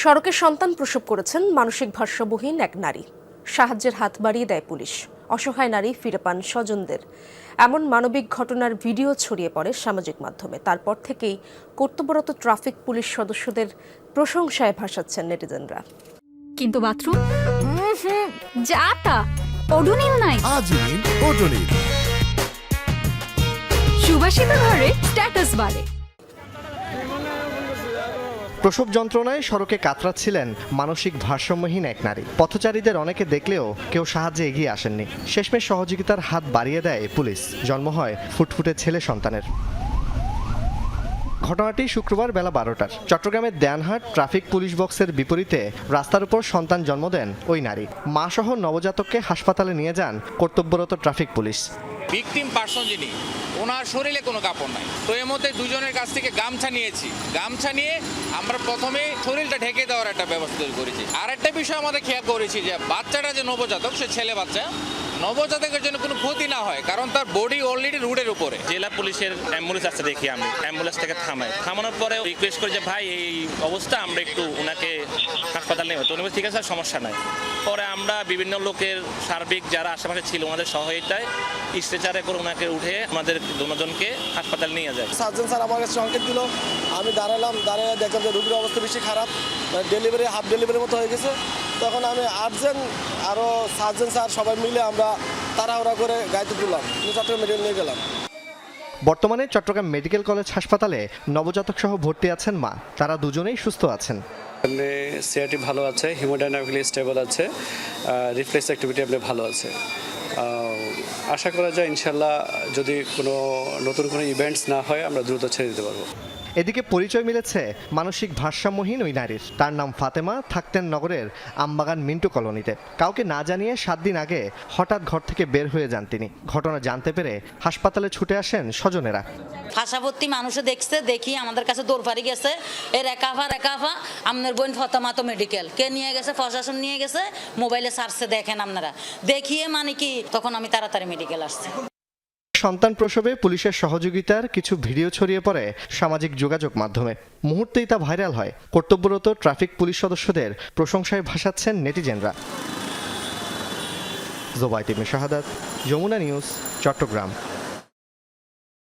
সড়কে সন্তান প্রসব করেছেন মানসিক ভারসাম্যহীন এক নারী। সাহায্যের হাত বাড়িয়ে দেয় পুলিশ। অসহায় নারী ফিরে পান স্বজনদের। এমন মানবিক ঘটনার ভিডিও ছড়িয়ে পড়ে সামাজিক মাধ্যমে। তারপর থেকেই কর্তব্যরত ট্রাফিক পুলিশ সদস্যদের প্রশংসায় ভাসাচ্ছেন নেটিজেনরা। কিন্তু বাথরুম? যা তা। ওডোনিল নাই। সুবাসিত ঘরে স্ট্যাটাস বাড়ে। প্রসব যন্ত্রণায় সড়কে কাতরাচ্ছিলেন মানসিক ভারসাম্যহীন এক নারী। পথচারীদের অনেকে দেখলেও কেউ সাহায্যে এগিয়ে আসেননি। শেষমেশ সহযোগিতার হাত বাড়িয়ে দেয় পুলিশ। জন্ম হয় ফুটফুটে ছেলে সন্তানের। ঘটনাটি শুক্রবার বেলা বারোটার। চট্টগ্রামের দেয়ানহাট ট্রাফিক পুলিশ বক্সের বিপরীতে রাস্তার উপর সন্তান জন্ম দেন ওই নারী। মা সহ নবজাতককে হাসপাতালে নিয়ে যান কর্তব্যরত ট্রাফিক পুলিশ। ভিকটিম পার্সন যিনি, ওনার শরীরে কোনো কাপড় নাই। তো এর মধ্যে দুজনের কাছ থেকে গামছা নিয়েছি। গামছা নিয়ে আমরা প্রথমে শরীরটা ঢেকে দেওয়ার একটা ব্যবস্থা তৈরি করেছি। আর একটা বিষয় আমাদের খেয়াল করেছি যে বাচ্চাটা যে নবজাতক, সে ছেলে বাচ্চা নবজাতকের জন্য কোনো ক্ষতি না হয়, কারণ তার বডি অলরেডি রোডের উপরে। জেলা পুলিশের অ্যাম্বুলেন্স আসতে দেখি আমি। অ্যাম্বুলেন্স থেকে থামাই থামানোর পরে রিকোয়েস্ট করি যে, ভাই, এই অবস্থা, আমরা একটু ওনাকে হাসপাতালে নেব তো উনি ঠিক আছে সমস্যা নাই। পরে আমরা বিভিন্ন লোকের সার্বিক যারা আশেপাশে ছিল ওনাদের সহায়তায় স্ট্রেচারে করে ওনাকে উঠে আমাদের দুজনকে হাসপাতালে নিয়ে যায়। সার্জন স্যার আমার কাছে সংকেত দিল। আমি দাঁড়ালাম, দাঁড়িয়ে দেখলাম যে রুগীর অবস্থা বেশি খারাপ ডেলিভারি হাফ ডেলিভারির মতো হয়ে গেছে। তখন আমি আর্জেন্ট আরও সার্জন স্যার সবাই মিলে আমরা তাড়াহুড়া করে গাড়িতে তুললাম। চট্টগ্রাম মেডিকেল নিয়ে গেলাম। বর্তমানে চট্টগ্রাম মেডিকেল কলেজ হাসপাতালে নবজাতক সহ ভর্তি আছেন মা। তারা দুজনেই সুস্থ আছেন। আপনি সিআরটি ভালো আছে, হিমোডাইনামিক্যালি স্টেবল আছে রিফ্লেক্স অ্যাক্টিভিটি আপনি ভালো আছে। আশা করা যায় ইনশাল্লাহ যদি কোনো নতুন কোনো ইভেন্টস না হয় আমরা দ্রুত ছেড়ে দিতে পারব। এদিকে পরিচয় মিলেছে মানসিক ভারসাম্যহীন ওই নারীর। তার নাম ফাতেমা থাকতেন নগরের আমবাগান মিন্টু কলোনিতে। কাউকে না জানিয়ে সাত দিন আগে হঠাৎ ঘর থেকে বের হয়ে যান তিনি। ঘটনা জানতে পেরে হাসপাতালে ছুটে আসেন স্বজনেরা। ফাঁসাভর্তি মানুষে দেখছে দেখি আমাদের কাছে দৌড়ফারি গেছে। এ রেকাফা রেকাফা আপনার বোন ফতামা তো মেডিকেল কে নিয়ে গেছে? প্রশাসন নিয়ে গেছে। মোবাইলে সার্চে দেখেন আপনারা। দেখিয়ে মানে কি? তখন আমি তাড়াতাড়ি মেডিকেল আসছে। সন্তান প্রসবে পুলিশের সহযোগিতার কিছু ভিডিও ছড়িয়ে পড়ে সামাজিক যোগাযোগ মাধ্যমে। মুহূর্তেই তা ভাইরাল হয়। কর্তব্যরত ট্রাফিক পুলিশ সদস্যদের প্রশংসায় ভাসাচ্ছেন নেটিজেনরা। জোবাইতিম শাহাদাত, যমুনা নিউজ, চট্টগ্রাম।